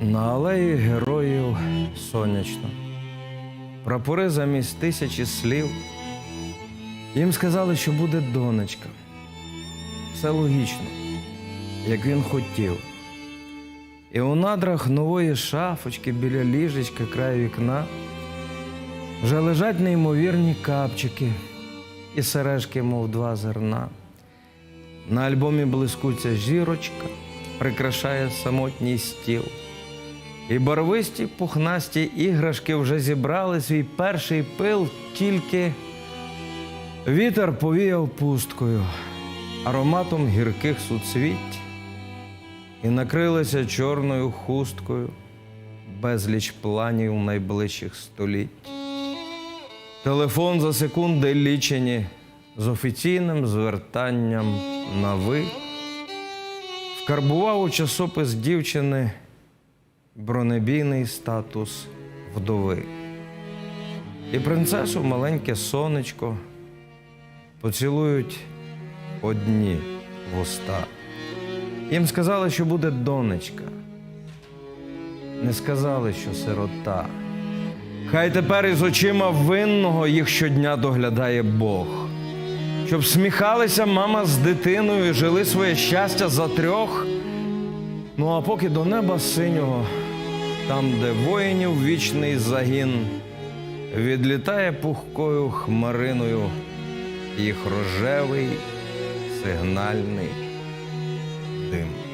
На алеї героїв сонячно. Прапори замість тисячі слів. Їм сказали, що буде донечка. Все логічно, як він хотів. І у надрах нової шафочки біля ліжечка край вікна вже лежать неймовірні капчики і сережки, мов два зерна. На альбомі блискуця жірочка прикрашає самотній стіл. І барвисті пухнасті іграшки вже зібрали свій перший пил, тільки вітер повіяв пусткою, ароматом гірких суцвіть, і накрилися чорною хусткою безліч планів найближчих століть. Телефон за секунди лічені з офіційним звертанням на ви. Вкарбував у часопис дівчини бронебійний статус вдови. І принцесу маленьке сонечко поцілують одні вуста. Їм сказали, що буде донечка. Не сказали, що сирота. Хай тепер із очима винного їх щодня доглядає Бог. Щоб сміхалися мама з дитиною жили своє щастя за трьох. Ну а поки до неба синього, там, де воїнів вічний загін, відлітає пухкою хмариною їх рожевий сигнальний дим.